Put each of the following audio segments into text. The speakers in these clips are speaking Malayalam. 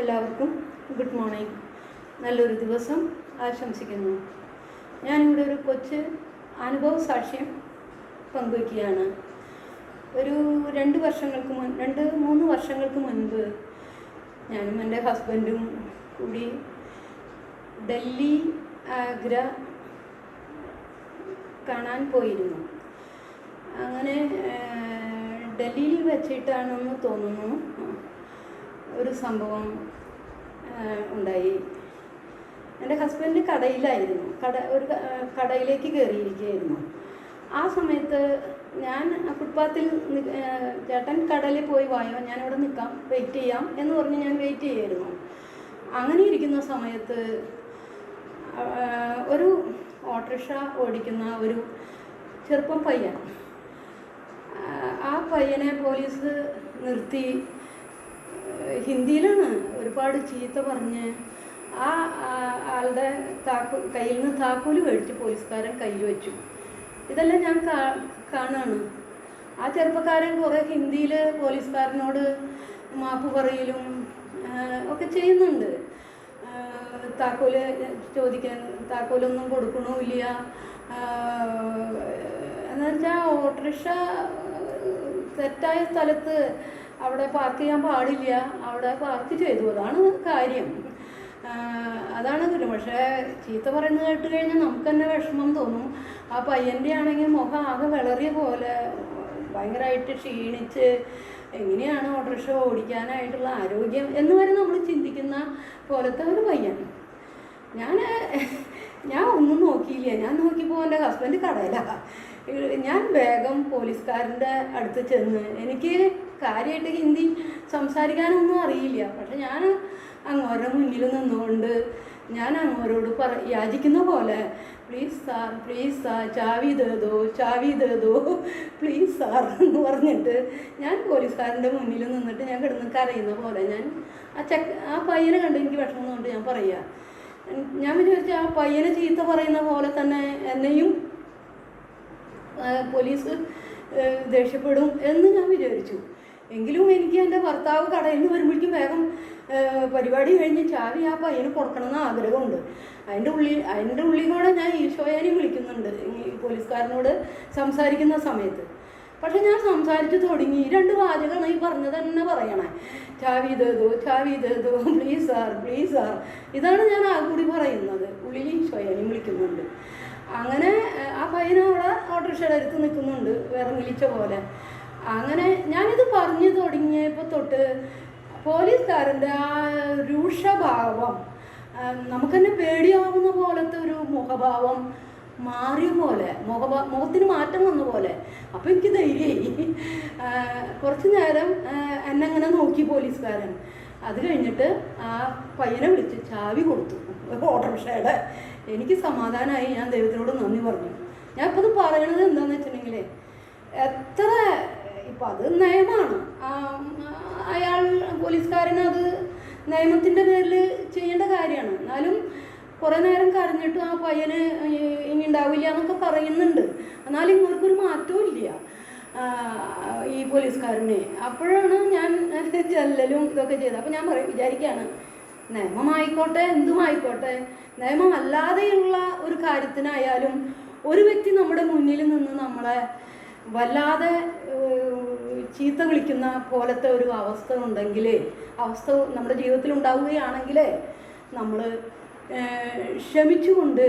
എല്ലാവർക്കും ഗുഡ് മോർണിംഗ്. നല്ലൊരു ദിവസം ആശംസിക്കുന്നു. ഞാനിവിടെ ഒരു കൊച്ച് അനുഭവ സാക്ഷ്യം പങ്കുവയ്ക്കുകയാണ്. ഒരു രണ്ട് വർഷങ്ങൾക്ക് മുൻ രണ്ട് മൂന്ന് വർഷങ്ങൾക്ക് മുൻപ് ഞാനും എന്റെ ഹസ്ബൻഡും കൂടി ഡൽഹി ആഗ്ര കാണാൻ പോയിരുന്നു. അങ്ങനെ ഡൽഹിയിൽ വെച്ചിട്ടാണെന്ന് തോന്നുന്നു. ഒരു സംഭവം ഉണ്ടായി. എന്റെ ഹസ്ബൻഡ് കടയിലായിരുന്നു. കട ഒരു കടയിലേക്ക് കയറിയിരിക്കുകയായിരുന്നു. ആ സമയത്ത് ഞാൻ ഫുട്പാത്തിൽ ചേട്ടൻ കടലിൽ പോയി വായോ ഞാനിവിടെ നിൽക്കാം വെയിറ്റ് ചെയ്യാം എന്ന് പറഞ്ഞ് ഞാൻ വെയിറ്റ് ചെയ്യായിരുന്നു അങ്ങനെ ഇരിക്കുന്ന സമയത്ത് ഒരു ഓട്ടോറിക്ഷ ഓടിക്കുന്ന ഒരു ചെറുപ്പം പയ്യൻ ആ പയ്യനെ പോലീസ് നിർത്തി. ഹിന്ദിയിലാണ് ഒരുപാട് ചീത്ത പറഞ്ഞ് ആ ആളുടെ താക്കോ കയ്യിൽ നിന്ന് താക്കോൽ മേടിച്ച് പോലീസുകാരൻ കയ്യിൽ വെച്ചു. ഇതെല്ലാം ഞാൻ കാ കാണാണ്. ആ ചെറുപ്പക്കാരൻ കുറേ ഹിന്ദിയിൽ പോലീസുകാരനോട് മാപ്പ് പറയലും ഒക്കെ ചെയ്യുന്നുണ്ട്. താക്കോൽ ചോദിക്കാൻ താക്കോലൊന്നും കൊടുക്കണമില്ല എന്ന് വെച്ചാൽ ഓട്ടോറിക്ഷ തെറ്റായ സ്ഥലത്ത് അവിടെ പാർക്ക് ചെയ്യാൻ പാടില്ല. അവിടെ പാർക്ക് ചെയ്തു. അതാണ് കാര്യം. അതാണ് കാര്യം. പക്ഷേ ചീത്ത പറയുന്നത് കേട്ട് കഴിഞ്ഞാൽ നമുക്ക് തന്നെ വിഷമം തോന്നും. ആ പയ്യന്റെ ആണെങ്കിൽ മുഖം ആകെ വിളറിയ പോലെ ഭയങ്കരമായിട്ട് ക്ഷീണിച്ച് എങ്ങനെയാണ് ഓട്ടോറിക്ഷ ഓടിക്കാനായിട്ടുള്ള ആരോഗ്യം എന്ന് വരെ നമ്മൾ ചിന്തിക്കുന്ന പോലത്തെ ഒരു പയ്യൻ. ഞാൻ ഞാൻ ഒന്നും നോക്കിയില്ല. ഞാൻ നോക്കിയപ്പോൾ എന്റെ ഹസ്ബൻഡ് കടയിലാണ് ഞാൻ വേഗം പോലീസുകാരന്റെ അടുത്ത് ചെന്ന് എനിക്ക് കാര്യമായിട്ട് ഹിന്ദി സംസാരിക്കാനൊന്നും അറിയില്ല. പക്ഷെ ഞാൻ അങ്ങോരുടെ മുന്നിൽ നിന്നുകൊണ്ട് ഞാൻ അങ്ങോരോട് പറ യാചിക്കുന്ന പോലെ പ്ലീസ് സാർ പ്ലീസ് സാർ ചാവി തേതോ ചാവി തേതോ പ്ലീസ് സാർ എന്ന് പറഞ്ഞിട്ട് ഞാൻ പോലീസുകാരന്റെ മുന്നിൽ നിന്നിട്ട് ഞാൻ കിടന്ന് കരയുന്ന പോലെ ഞാൻ ആ ചെക്ക് ആ പയ്യനെ കണ്ട് എനിക്ക് വിഷമം കൊണ്ട് ഞാൻ പറയുക ഞാൻ വിചാരിച്ചു ആ പയ്യനെ ചീത്ത പറയുന്ന പോലെ തന്നെ എന്നെയും പോലീസ് ദേഷ്യപ്പെടും എന്ന് ഞാൻ വിചാരിച്ചു. എങ്കിലും എനിക്ക് എന്റെ ഭർത്താവ് കടയിൽ നിന്ന് വരുമ്പോഴേക്കും വേഗം പരിപാടി കഴിഞ്ഞ് ചാവി ആ പയ്യന് കൊടുക്കണമെന്ന് ആഗ്രഹമുണ്ട്. അതിന്റെ ഉള്ളിൽ അതിന്റെ ഉള്ളിൽ കൂടെ ഞാൻ ഈശോയാനെയും വിളിക്കുന്നുണ്ട്. ഈ പോലീസുകാരനോട് സംസാരിക്കുന്ന സമയത്ത്. പക്ഷെ ഞാൻ സംസാരിച്ച് തുടങ്ങി. രണ്ട് വാചകമാണ് ഈ പറഞ്ഞത് തന്നെ പറയണേ. ചാവി ഇതേതോ ചാവി ഇതേതോ പ്ലീസ് സാർ പ്ലീസ് സാർ ഇതാണ് ഞാൻ ആ കൂടി പറയുന്നത്. ഉള്ളിൽ ഈശോയാനെയും വിളിക്കുന്നുണ്ട്. അങ്ങനെ ആ പയ്യനവിടെ ഓട്ടോറിക്ഷയുടെ അടുത്ത് നിൽക്കുന്നുണ്ട്. വേറെ വിളിച്ച പോലെ. അങ്ങനെ ഞാനിത് പറഞ്ഞു തുടങ്ങിയപ്പോൾ തൊട്ട് പോലീസുകാരന്റെ ആ രൂക്ഷഭാവം നമുക്ക് തന്നെ പേടിയാവുന്ന പോലത്തെ ഒരു മുഖഭാവം മാറിയ പോലെ മുഖഭാ മുഖത്തിന് മാറ്റം വന്ന പോലെ. അപ്പോൾ എനിക്ക് ധൈര്യമായി. കുറച്ച് നേരം എന്നെ അങ്ങനെ നോക്കി പോലീസുകാരൻ. അത് കഴിഞ്ഞിട്ട് ആ പയ്യനെ വിളിച്ച് ചാവി കൊടുത്തു. ഓട്ടോറിക്ഷയുടെ. എനിക്ക് സമാധാനമായി ഞാൻ ദൈവത്തിനോട് നന്ദി പറഞ്ഞു. ഞാൻ ഇപ്പോൾ ഇത് പറയണത് എന്താണെന്ന് വെച്ചിട്ടുണ്ടെങ്കിൽ എത്ര ഇപ്പം അത് നയമാണ്. അയാൾ പോലീസുകാരൻ അത് നിയമത്തിന്റെ പേരിൽ ചെയ്യേണ്ട കാര്യമാണ്. എന്നാലും കുറേ നേരം കരഞ്ഞിട്ട് ആ പയ്യന് ഇനി ഉണ്ടാവില്ല എന്നൊക്കെ പറയുന്നുണ്ട്. എന്നാലും ഇവർക്കൊരു മാറ്റവും ഇല്ല. ഈ പോലീസുകാരനെ. അപ്പോഴാണ് ഞാൻ ചെല്ലലും ഇതൊക്കെ ചെയ്തത്. അപ്പോൾ ഞാൻ പറയും വിചാരിക്കുകയാണ് നിയമമായിക്കോട്ടെ എന്തുമായിക്കോട്ടെ. നിയമമല്ലാതെയുള്ള ഒരു കാര്യത്തിനായാലും ഒരു വ്യക്തി നമ്മുടെ മുന്നിൽ നിന്ന് നമ്മളെ വല്ലാതെ ചീത്ത വിളിക്കുന്ന പോലത്തെ ഒരു അവസ്ഥ ഉണ്ടെങ്കിൽ അവസ്ഥ നമ്മുടെ ജീവിതത്തിൽ ഉണ്ടാവുകയാണെങ്കിൽ നമ്മൾ ക്ഷമിച്ചുകൊണ്ട്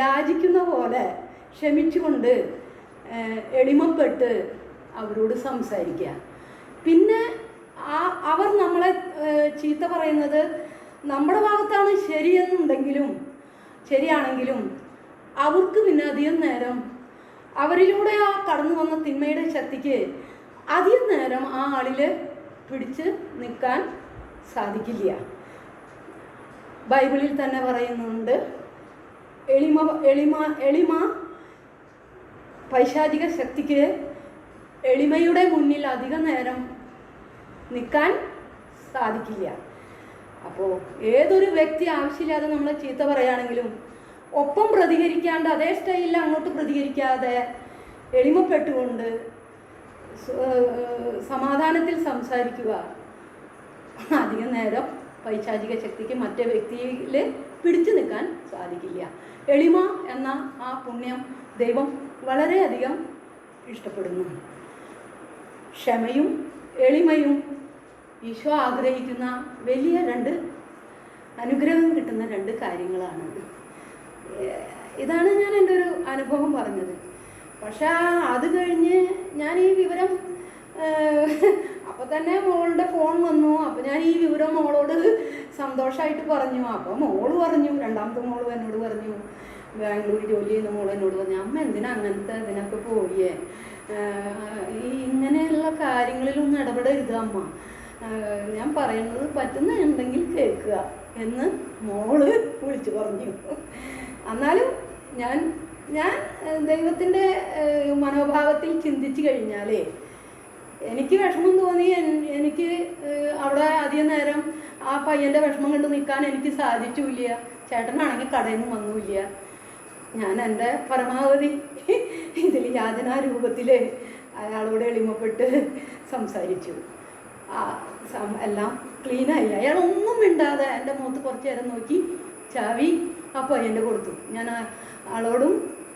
യാചിക്കുന്ന പോലെ ക്ഷമിച്ചുകൊണ്ട് എളിമപ്പെട്ട് അവരോട് സംസാരിക്കുക. പിന്നെ ആ അവർ നമ്മളെ ചീത്ത പറയുന്നത് നമ്മുടെ ഭാഗത്താണ് ശരിയെന്നുണ്ടെങ്കിലും ശരിയാണെങ്കിലും അവർക്ക് പിന്നെ അധികം നേരം അവരിലൂടെ ആ കടന്നു വന്ന തിന്മയുടെ ശക്തിക്ക് അധികം നേരം ആ ആളിൽ പിടിച്ച് നിൽക്കാൻ സാധിക്കില്ല. ബൈബിളിൽ തന്നെ പറയുന്നുണ്ട് എളിമ എളിമ എളിമ പൈശാചിക ശക്തിക്ക് എളിമയുടെ മുന്നിൽ അധിക നേരം നിൽക്കാൻ സാധിക്കില്ല. അപ്പോൾ ഏതൊരു വ്യക്തി ആവശ്യമില്ലാതെ നമ്മളെ ചീത്ത പറയുകയാണെങ്കിലും ഒപ്പം പ്രതികരിക്കാണ്ട് അതേ സ്റ്റൈലിൽ അങ്ങോട്ട് പ്രതികരിക്കാതെ എളിമപ്പെട്ടുകൊണ്ട് സമാധാനത്തിൽ സംസാരിക്കുക. അധികം നേരം പൈശാചിക ശക്തിക്ക് മറ്റേ വ്യക്തിയിൽ പിടിച്ചു നിൽക്കാൻ സാധിക്കില്ല. എളിമ എന്ന ആ പുണ്യം ദൈവം വളരെയധികം ഇഷ്ടപ്പെടുന്നു. ക്ഷമയും എളിമയും ഈശോ ആഗ്രഹിക്കുന്ന വലിയ രണ്ട് അനുഗ്രഹം കിട്ടുന്ന രണ്ട് കാര്യങ്ങളാണ്. ഇതാണ് ഞാൻ എന്റെ ഒരു അനുഭവം പറഞ്ഞത്. പക്ഷെ അത് കഴിഞ്ഞ് ഞാൻ ഈ വിവരം അപ്പോൾ തന്നെ മോളുടെ ഫോൺ വന്നു. അപ്പോൾ ഞാൻ ഈ വിവരം മോളോട് സന്തോഷമായിട്ട് പറഞ്ഞു. അപ്പൊ മോൾ പറഞ്ഞു രണ്ടാമത്തെ മോൾ എന്നോട് പറഞ്ഞു ബാംഗ്ലൂർ ജോലി ചെയ്യുന്ന മോൾ എന്നോട് പറഞ്ഞു അമ്മ എന്തിനാ അങ്ങനത്തെ ഇതിനൊക്കെ പോയേ? ഈ ഇങ്ങനെയുള്ള കാര്യങ്ങളിലൊന്നും ഇടപെടരുത് അമ്മ. ഞാൻ പറയുന്നത് പറ്റുന്നുണ്ടെങ്കിൽ കേൾക്കുക എന്ന് മോൾ വിളിച്ചു പറഞ്ഞു. എന്നാലും ഞാൻ ഞാൻ ദൈവത്തിന്റെ മനോഭാവത്തിൽ ചിന്തിച്ചു കഴിഞ്ഞാലേ എനിക്ക് വിഷമം തോന്നി എനിക്ക് അവിടെ അധികം നേരം ആ പയ്യന്റെ വിഷമം കണ്ട് നിൽക്കാൻ എനിക്ക് സാധിച്ചില്ല. ചേട്ടനാണെങ്കിൽ കടയിൽ നിന്ന് വന്നില്ല ഞാൻ എന്റെ പരമാവധി ഇതിൽ യാതനാ രൂപത്തിൽ അയാളോട് എളിമപ്പെട്ട് സംസാരിച്ചു. എല്ലാം ക്ലീനായി അയാൾ ഒന്നും മിണ്ടാതെ എന്റെ മുഖത്ത് കുറച്ച് നേരം നോക്കി ചാവി അപ്പോൾ പയ്യന്റെ കൊടുത്തു. ഞാൻ ആളോടും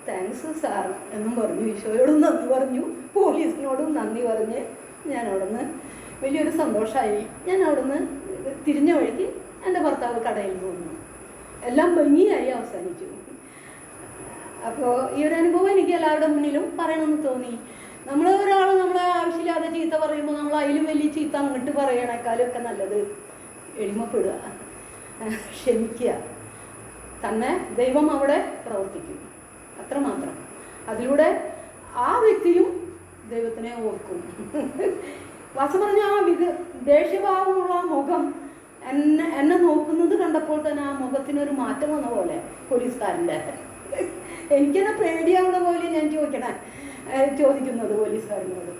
താങ്ക്സ് സാർ എന്നും പറഞ്ഞു. ഈശോയോടും നന്ദി പറഞ്ഞു. പോലീസിനോടും നന്ദി പറഞ്ഞ് ഞാൻ അവിടുന്ന് വലിയൊരു സന്തോഷമായി ഞാൻ അവിടുന്ന് തിരിഞ്ഞ വഴിക്ക് എന്റെ ഭർത്താവ് കടയിൽ പോകുന്നു എല്ലാം ഭംഗിയായി അവസാനിച്ചു. അപ്പോൾ ഈ ഒരു അനുഭവം എനിക്ക് എല്ലാവരുടെ മുന്നിലും പറയണമെന്ന് തോന്നി. നമ്മൾ ഒരാൾ നമ്മളെ ആവശ്യമില്ലാതെ ചീത്ത പറയുമ്പോൾ നമ്മൾ അതിലും വലിയ ചീത്ത അങ്ങോട്ട് പറയണേക്കാളും ഒക്കെ നല്ലത് എളിമപ്പെടുക ക്ഷമിക്കുക. തന്നെ ദൈവം അവിടെ പ്രവർത്തിക്കും. അത്രമാത്രം. അതിലൂടെ ആ വ്യക്തിയും ദൈവത്തിനെ ഓർക്കും. വാസം പറഞ്ഞ ആ വിക ദേഷ്യഭാവമുള്ള മുഖം എന്നെ എന്നെ നോക്കുന്നത് കണ്ടപ്പോൾ തന്നെ ആ മുഖത്തിനൊരു മാറ്റം വന്ന പോലെ പോലീസുകാരന്റെ. എനിക്കെന്നെ പേടിയാവുന്ന പോലെ ഞാൻ ചോദിക്കണേ. ചോദിക്കുന്നത് പോലീസുകാരനോട്?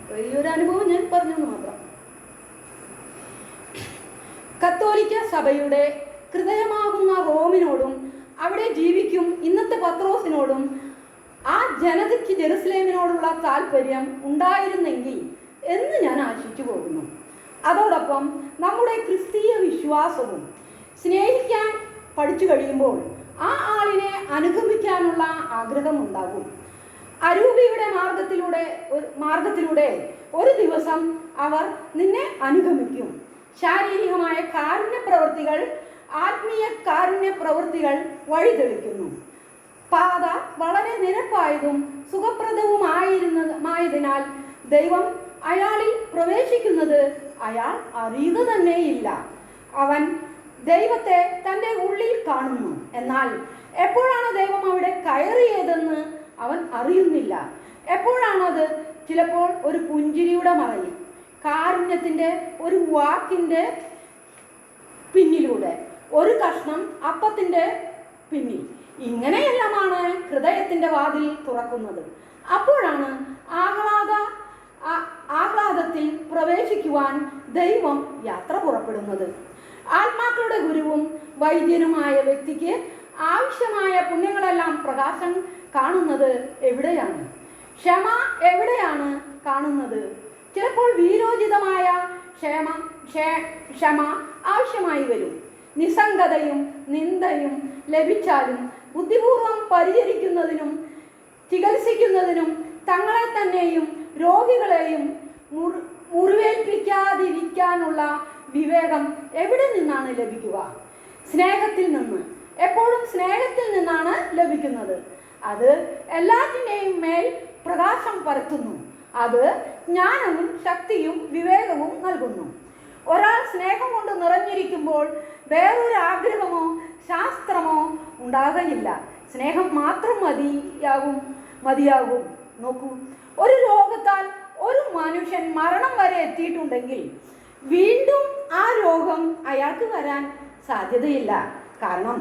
അപ്പോൾ ഈ ഒരു അനുഭവം ഞാൻ പറഞ്ഞെന്ന് മാത്രം. കത്തോലിക്ക സഭയുടെ ഹൃദയമാകുന്ന റോമിനോടും അവിടെ ജീവിക്കും ഇന്നത്തെ പത്രോസിനോടും ആ ജനതയ്ക്ക് ജെറുസലേമിനോടുള്ള താല്പര്യം ഉണ്ടായിരുന്നെങ്കിൽ എന്ന് ഞാൻ ആശിച്ചു പോകുന്നു. അതോടൊപ്പം നമ്മുടെ ക്രിസ്തീയ വിശ്വാസവും സ്നേഹിക്കാൻ പഠിച്ചു കഴിയുമ്പോൾ ആ ആളിനെ അനുഗമിക്കാനുള്ള ആഗ്രഹം ഉണ്ടാകും അരൂപിയുടെ മാർഗത്തിലൂടെ ഒരു മാർഗത്തിലൂടെ ഒരു ദിവസം അവർ നിന്നെ അനുഗമിക്കും. ശാരീരികമായ കാരുണ്യ പ്രവൃത്തികൾ ആത്മീയ കാരുണ്യ പ്രവൃത്തികൾ വഴിതെളിക്കുന്നു. പാത വളരെ നിരപ്പായതും സുഖപ്രദവുമായിരുന്നതുമായതിനാൽ ദൈവം അയാളിൽ പ്രവേശിക്കുന്നത് അയാൾ അറിയുക തന്നെയില്ല. അവൻ ദൈവത്തെ തന്റെ ഉള്ളിൽ കാണുന്നു. എന്നാൽ എപ്പോഴാണ് ദൈവം അവിടെ കയറിയതെന്ന് അവൻ അറിയുന്നില്ല. എപ്പോഴാണത്? ചിലപ്പോൾ ഒരു പുഞ്ചിരിയുടെ മറയിൽ കാരുണ്യത്തിന്റെ ഒരു വാക്കിന്റെ പിന്നിലൂടെ ഒരു കഷ്ണം അപ്പത്തിന്റെ പിന്നിൽ. ഇങ്ങനെയെല്ലാമാണ് ഹൃദയത്തിന്റെ വാതിൽ തുറക്കുന്നത്. അപ്പോഴാണ് ആഹ്ലാദ ആഹ്ലാദത്തിൽ പ്രവേശിക്കുവാൻ ദൈവം യാത്ര പുറപ്പെടുന്നത്. ആത്മാക്കളുടെ ഗുരുവും വൈദ്യനുമായ വ്യക്തിക്ക് ആവശ്യമായ പുണ്യങ്ങളെല്ലാം പ്രകാശം കാണുന്നത് എവിടെയാണ്? ക്ഷമ എവിടെയാണ് കാണുന്നത്? ചിലപ്പോൾ വീരോചിതമായ ക്ഷമ ക്ഷമ ആവശ്യമായി വരും. നിസ്സംഗതയും നിന്ദയും ലഭിച്ചാലും ബുദ്ധിപൂർവം പരിചരിക്കുന്നതിനും ചികിത്സിക്കുന്നതിനും തങ്ങളെ തന്നെയും രോഗികളെയും മുറി മുറിവേൽപ്പിക്കാതിരിക്കാനുള്ള വിവേകം എവിടെ നിന്നാണ് ലഭിക്കുക? സ്നേഹത്തിൽ നിന്ന്. എപ്പോഴും സ്നേഹത്തിൽ നിന്നാണ് ലഭിക്കുന്നത്. അത് എല്ലാറ്റിന്റെയും മേൽ പ്രകാശം പരത്തുന്നു. അത് ജ്ഞാനവും ശക്തിയും വിവേകവും നൽകുന്നു. ഒരാൾ സ്നേഹം കൊണ്ട് നിറഞ്ഞിരിക്കുമ്പോൾ വേറൊരു ആഗ്രഹമോ ശാസ്ത്രമോ ഉണ്ടാകയില്ല സ്നേഹം മാത്രം മതിയാകും മതിയാകും. നോക്കൂ ഒരു രോഗത്താൽ ഒരു മനുഷ്യൻ മരണം വരെ എത്തിയിട്ടുണ്ടെങ്കിൽ വീണ്ടും ആ രോഗം അയാൾക്ക് വരാൻ സാധ്യതയില്ല. കാരണം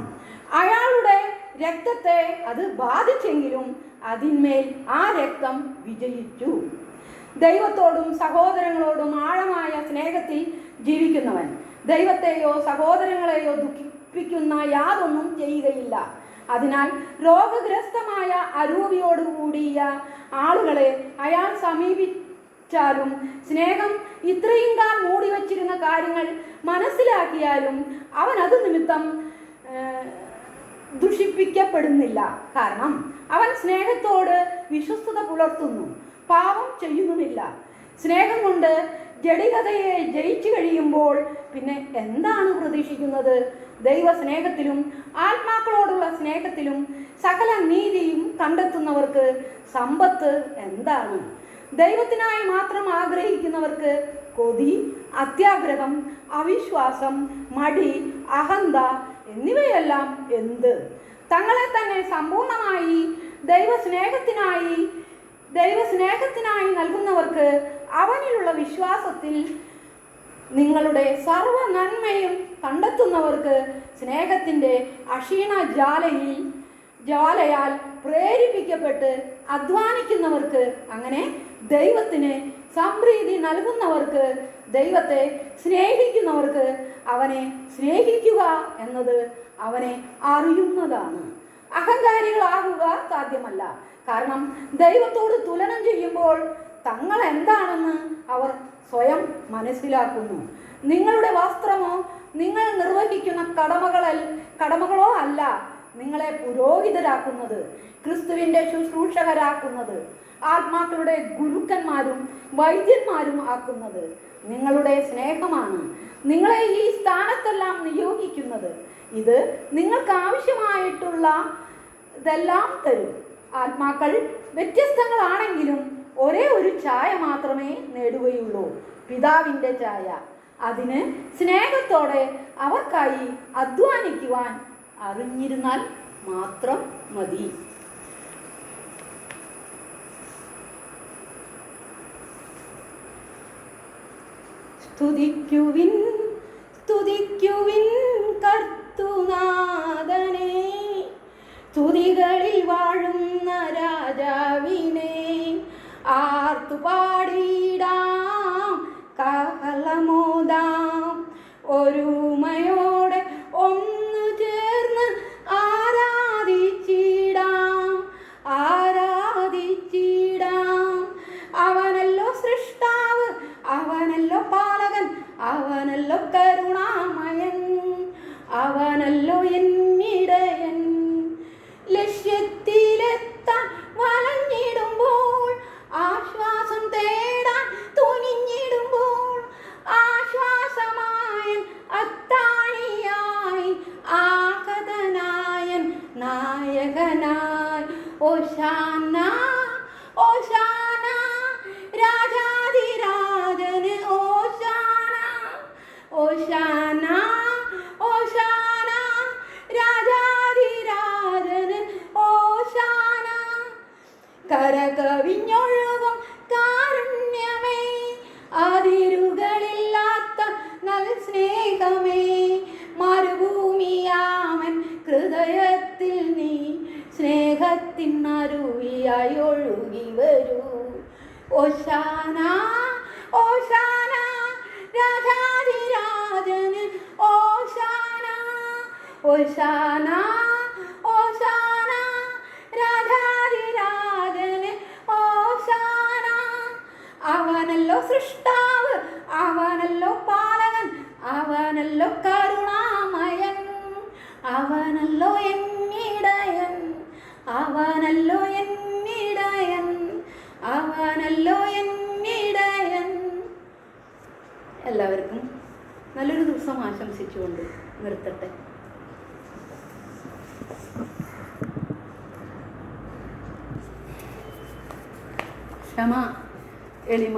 അയാളുടെ രക്തത്തെ അത് ബാധിച്ചെങ്കിലും അതിന്മേൽ ആ രക്തം വിജയിച്ചു. ദൈവത്തോടും സഹോദരങ്ങളോടും ആഴമായ സ്നേഹത്തിൽ ജീവിക്കുന്നവൻ ദൈവത്തെയോ സഹോദരങ്ങളെയോ ദുഃഖിപ്പിക്കുന്ന യാതൊന്നും ചെയ്യുകയില്ല. അതിനാൽ രോഗഗ്രസ്തമായ അരൂപിയോടുകൂടിയ ആളുകളെ അയാൾ സമീപിച്ചാലും സ്നേഹം ഇത്രയും കാൽ മൂടിവച്ചിരുന്ന കാര്യങ്ങൾ മനസ്സിലാക്കിയാലും അവൻ അത് നിമിത്തം ദുഷിപ്പിക്കപ്പെടുന്നില്ല. കാരണം അവൻ സ്നേഹത്തോട് വിശ്വസ്തത പുലർത്തുന്നു. പാപം ചെയ്യുന്നുമില്ല. സ്നേഹം കൊണ്ട് ജടികതയെ ജയിച്ചു കഴിയുമ്പോൾ പിന്നെ എന്താണ് പ്രതീക്ഷിക്കുന്നത്? ദൈവ സ്നേഹത്തിലും ആത്മാക്കളോടുള്ള സ്നേഹത്തിലും സകല നീതിയും കണ്ടെത്തുന്നവർക്ക് സമ്പത്ത് എന്താണ്? ദൈവത്തിനായി മാത്രം ആഗ്രഹിക്കുന്നവർക്ക് കൊതി അത്യാഗ്രഹം അവിശ്വാസം മടി അഹന്ത എന്നിവയെല്ലാം എന്ത്? തങ്ങളെ തന്നെ സമ്പൂർണമായി ദൈവസ്നേഹത്തിനായി ദൈവസ്നേഹത്തിനായി നൽകുന്നവർക്ക് അവനിലുള്ള വിശ്വാസത്തിൽ നിങ്ങളുടെ സർവ നന്മയും കണ്ടെത്തുന്നവർക്ക് സ്നേഹത്തിന്റെ അക്ഷീണ ജാലയിൽ ജാലയാൽ പ്രേരിപ്പിക്കപ്പെട്ട് അധ്വാനിക്കുന്നവർക്ക് അങ്ങനെ ദൈവത്തിന് സംപ്രീതി നൽകുന്നവർക്ക് ദൈവത്തെ സ്നേഹിക്കുന്നവർക്ക് അവനെ സ്നേഹിക്കുക എന്നത് അവനെ അറിയുന്നതാണ്. അഹങ്കാരികളാകുക സാധ്യമല്ല. കാരണം ദൈവത്തോട് തുലനം ചെയ്യുമ്പോൾ തങ്ങൾ എന്താണെന്ന് അവർ സ്വയം മനസ്സിലാക്കുന്നു. നിങ്ങളുടെ വസ്ത്രമോ നിങ്ങൾ നിർവഹിക്കുന്ന കടമകളൽ കടമകളോ അല്ല നിങ്ങളെ പുരോഹിതരാക്കുന്നത് ക്രിസ്തുവിന്റെ ശുശ്രൂഷകരാക്കുന്നത്. ആത്മാക്കളുടെ ഗുരുക്കന്മാരും വൈദ്യന്മാരും ആക്കുന്നത് നിങ്ങളുടെ സ്നേഹമാണ്. നിങ്ങളെ ഈ സ്ഥാനത്തെല്ലാം നിയോഗിക്കുന്നത്. ഇത് നിങ്ങൾക്ക് ആവശ്യമായിട്ടുള്ള ഇതെല്ലാം തരും. ആത്മാക്കൾ വ്യത്യസ്തങ്ങളാണെങ്കിലും ഒരേ ഒരു ചായ മാത്രമേ നേടുകയുള്ളൂ. പിതാവിന്റെ ചായ അതിന് സ്നേഹത്തോടെ അവർക്കായി അധ്വാനിക്കുവാൻ അറിഞ്ഞിരുന്നാൽ മാത്രം മതി. സ്തുതിക്കുവിൻ സ്തുതിക്കുവിൻ കർത്തുനാഥനെ. സ്തുതികളിൽ അവനല്ലോ കരുണാമയൻ അവനല്ലോ എന്നിടയൻ. ലക്ഷ്യത്തിലെത്താൻ ഒഴുകി വരൂ. ഓശാന ഓശാന രാജാതിരാജന് ഓശാന ഓശാന ഓശാന രാജാതിരാജന് ഓശാന. അവനല്ലോ സൃഷ്ടാവ് അവനല്ലോ പാലകൻ അവനല്ലോ കരുണാമയൻ അവനല്ലോ എന്നിടയൻ അവനല്ലോ എന്നിടയൻ അവനല്ലോ എന്നിടയൻ. എല്ലാവർക്കും നല്ലൊരു ദിവസം ആശംസിച്ചുകൊണ്ട് നിർത്തട്ടെ. ക്ഷമ എളിമ.